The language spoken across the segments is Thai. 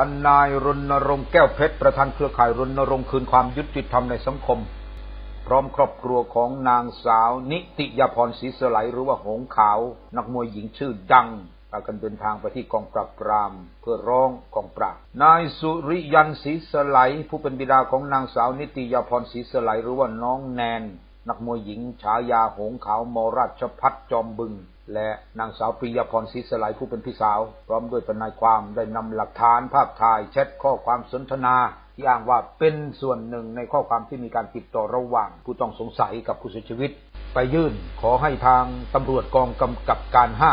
ทนายรณรงค์แก้วเพชรประธานเครือข่ายรณรงค์คืนความยุติธรรมในสังคม พร้อมครอบครัวของนางสาว นิติยาพรศรีสไลหรือว่าหงขาว นักมวยหญิงชื่อดังพากันเดินทางไปที่กองปราบปราม เพื่อร้องกองปราบ นายสุริยันศรีสไลผู้เป็นบิดาของนางสาวนิติยาพรศรีสไลหรือว่าน้องแนน นักมวยหญิงฉายาหงขาวมราชพัฒจอมบึง และนางสาวปริยพรศรีสไลผู้เป็นพี่สาว พร้อมด้วยทนายความได้นำหลักฐานภาพถ่ายแชทข้อความสนทนา ที่อ้างว่าเป็นส่วนหนึ่งในข้อความที่มีการติดต่อระหว่าง ผู้ต้องสงสัยกับผู้เสียชีวิต ไปยื่นขอให้ทางตำรวจกองกำกับการห้า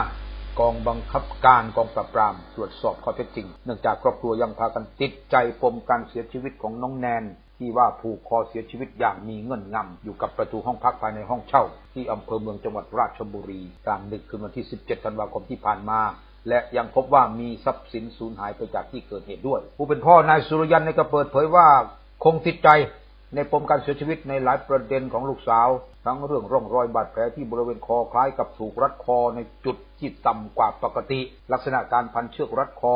กองบังคับการกองปราบปรามตรวจสอบข้อเท็จจริง เนื่องจากครอบครัวยังพากันติดใจปมการเสียชีวิตของน้องแนนที่ว่าผูกคอเสียชีวิตอย่างมีเงื่อนงำอยู่กับประตูห้องพักภายในห้องเช่า ที่อำเภอเมืองจังหวัดราชบุรีกลางดึกคืนวันที่ 17 ธันวาคมที่ผ่านมา และยังพบว่ามีทรัพย์สินสูญหายไปจากที่เกิดเหตุด้วย ผู้เป็นพ่อนายสุรยันในก็เปิดเผยว่าคงติดใจในปมการเสียชีวิตในหลายประเด็นของลูกสาว ทั้งเรื่องร่องรอยบาดแผลที่บริเวณคอคล้ายกับถูกรัดคอในจุดที่ต่ำกว่าปกติ ลักษณะการพันเชือกรัดคอ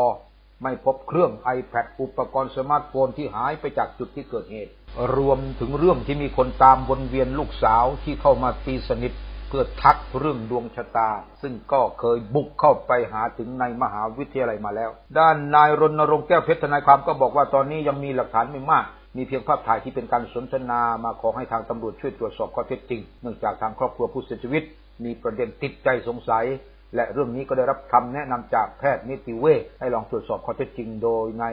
ไม่พบเครื่อง iPad อุปกรณ์สมาร์ทโฟนที่หายไปจากจุดที่เกิดเหตุ รวมถึงเรื่องที่มีคนตามวนเวียนลูกสาวที่เข้ามาตีสนิทเพื่อทักเรื่องดวงชะตา ซึ่งก็เคยบุกเข้าไปหาถึงในมหาวิทยาลัยมาแล้ว ด้านนายรณรงค์แก้วเพชรทนายความก็บอกว่าตอนนี้ยังมีหลักฐานไม่มาก มีเพียงภาพถ่ายที่เป็นการสนทนามาขอให้ทางตำรวจช่วยตรวจสอบข้อเท็จจริง เนื่องจากทางครอบครัวผู้เสียชีวิต มีประเด็นติดใจสงสัย และเรื่องนี้ก็ได้รับคำแนะนำจากแพทย์นิติเวชให้ลองตรวจสอบข้อเท็จจริงโดยใน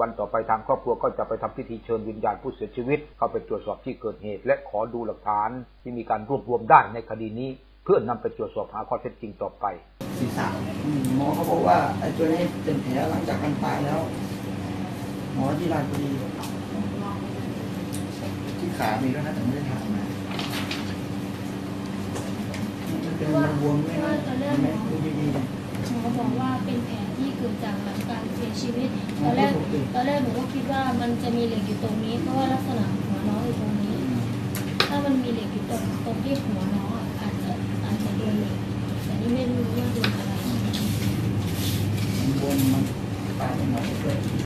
วันต่อไปทางครอบครัวก็จะไปทำพิธีเชิญวิญญาณผู้เสียชีวิต เข้าไปตรวจสอบที่เกิดเหตุ และขอดูหลักฐานที่มีการรวบรวมได้ในคดีนี้ เพื่อนำไปตรวจสอบหาข้อเท็จจริงต่อไปศีรษะหมอเขาบอกว่าไอ้ตัวนี้เป็นแผลหลังจากการตายแล้ว หมอที่ราชบุรี ขามีแล้วนะแต่ไม่ได้ถามนะมันเป็นมับวงไม่ไม่ดูดีๆ หมอบอกว่าเป็นแผลที่เกิดจากหลังการเสียชีวิต ตอนแรกตอนแรกหนูก็คิดว่ามันจะมีเหล็กอยู่ตรงนี้ เพราะว่าลักษณะหัวน้องอยู่ตรงนี้ ถ้ามันมีเหล็กอยู่ตรงตรงที่หัวน้องอาจจะอาจจะโดนเหล็กแต่นี่ไม่รู้ว่าโดนอะไร มันวมมันตายไปหมดเลย